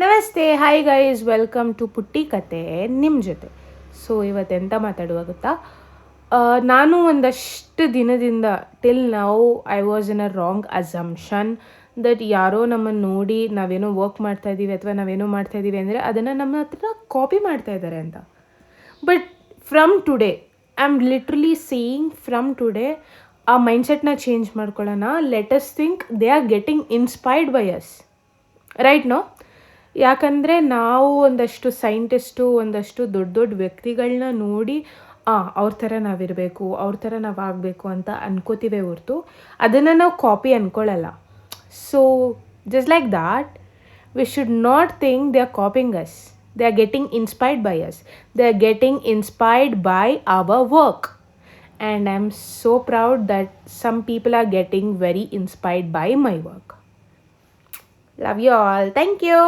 ನಮಸ್ತೆ hi guys welcome to ಪುಟ್ಟಿ ಕತೆ ನಿಮ್ಮ ಜೊತೆ. ಸೊ ಇವತ್ತೆಂತ ಮಾತಾಡುವ ಗೊತ್ತಾ ನಾನು ಒಂದಷ್ಟು ದಿನದಿಂದ till now I was in a wrong assumption that ಯಾರೋ ನಮ್ಮನ್ನು ನೋಡಿ ನಾವೇನೋ ವರ್ಕ್ ಮಾಡ್ತಾ ಇದ್ದೀವಿ ಅಥವಾ ನಾವೇನೋ ಮಾಡ್ತಾ ಇದ್ದೀವಿ ಅಂದರೆ ಅದನ್ನು ನಮ್ಮ ಹತ್ರ ಕಾಪಿ ಮಾಡ್ತಾ ಇದ್ದಾರೆ ಅಂತ. But from today I am literally seeing from today ಆ ಮೈಂಡ್ಸೆಟ್ನ ಚೇಂಜ್ ಮಾಡ್ಕೊಳ್ಳೋಣ. Let us think they are getting inspired by us right no ಯಾಕಂದರೆ ನಾವು ಒಂದಷ್ಟು ಸೈಂಟಿಸ್ಟು, ಒಂದಷ್ಟು ದೊಡ್ಡ ದೊಡ್ಡ ವ್ಯಕ್ತಿಗಳನ್ನ ನೋಡಿ, ಆ, ಅವ್ರ ಥರ ನಾವಿರಬೇಕು, ಅವ್ರ ಥರ ನಾವು ಆಗಬೇಕು ಅಂತ ಅನ್ಕೋತೀವಿ ಹೊರ್ತು ಅದನ್ನು ನಾವು copy ಅಂದ್ಕೊಳ್ಳಲ್ಲ so just like that we should not think they are copying us they are getting inspired by us they are getting inspired by our work and I am so proud that some people are getting very inspired by my work Love you all. Thank you.